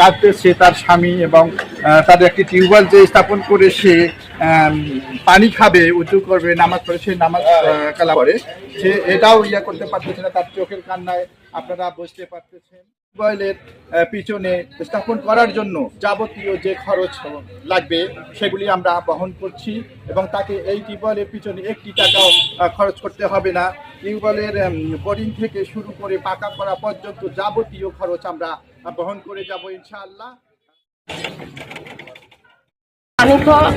কাঁদতেছে তার স্বামী এবং তাদের একটি টিউবওয়েল যে স্থাপন করে সে পানি খাবে উঁচু করবে, নামাজ পড়ে, সে নামাজ কালা করে সে এটাও ইয়া করতে পারতেছে না, তার চোখের কান্নায় আপনারা বুঝতে পারতেছেন। টিউবওয়েলের পিছনে স্থাপন করার জন্য যাবতীয় যে খরচ লাগবে, সেগুলি আমরা বহন করছি এবং তাকে এই টিউবওয়েলের পিছনে একটি টাকাও খরচ করতে হবে না। টিউবওয়েলের বোরিং থেকে শুরু করে পাকা করা পর্যন্ত যাবতীয় খরচ আমরা বহন করে যাব ইনশাআল্লাহ। পানি খাওয়া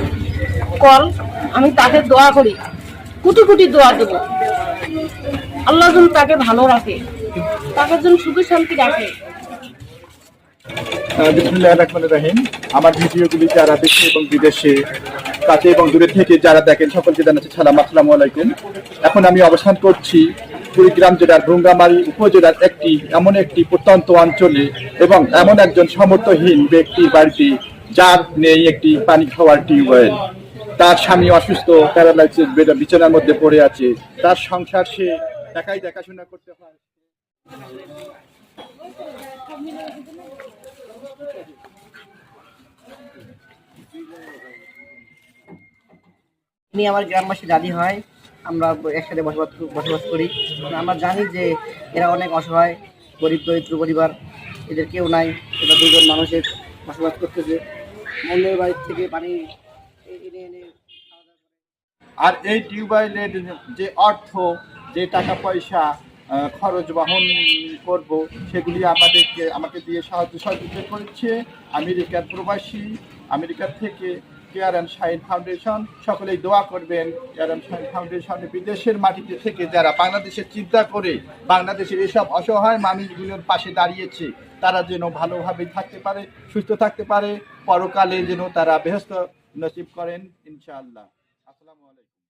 কল আমি তাকে দোয়া করি কোটি কোটি দোয়া দেব। আল্লাহ যেন তাকে ভালো রাখে তাকে যেন সুখে শান্তি রাখে। বিসমুল্লাহ রহমান রাহিম। আমার ভিডিওগুলি যারা দেশে এবং বিদেশে কাছে এবং দূরে থেকে যারা দেখেন সকলকে জানাচ্ছি সালাম আসসালামু আলাইকুম। এখন আমি অবসান করছি কুড়িগ্রাম জেলার ভুঙ্গামারি উপজেলার একটি, এমন একটি প্রত্যন্ত অঞ্চলে এবং এমন একজন সমর্থহীন ব্যক্তির বাড়িতে যার নেই একটি পানি খাওয়ার টিউবওয়েল। তার স্বামী অসুস্থ, প্যারালাইসিস বিছানার মধ্যে পড়ে আছে। তার সংসার সে একাই দেখাশোনা করতে হয় আমার গ্রামবাসী দাদি হয়। আমরা একসাথে বসবাস বসবাস করি আমরা জানি যে এরা অনেক অসহায়, গরিব দরিদ্র পরিবার এদের কেউ নাই, এরা দুজন মানুষের বসবাস করতেছে মন্দিরের বাড়ির থেকে পানি এনে এনে। আর এই টিউবওয়েলের যে অর্থ, যে টাকা পয়সা খরচ বহন করব, সেগুলি আমাদেরকে, আমাকে দিয়ে সাহায্য সহযোগিতা করেছে আমেরিকার প্রবাসী আমেরিকার থেকে কেয়ার অ্যান্ড শাইন ফাউন্ডেশন, সকলেই দোয়া করবেন কেয়ার অ্যান্ড শাইন ফাউন্ডেশন বিদেশের মাটিতে থেকে যারা বাংলাদেশের চিন্তা করে বাংলাদেশের এসব অসহায় মানুষগুলোর পাশে দাঁড়িয়েছে, তারা যেন ভালোভাবে থাকতে পারে, সুস্থ থাকতে পারে, পরকালে যেন তারা বেহস্ত নসিব করেন, ইনশাআল্লাহ। আসসালামু আলাইকুম।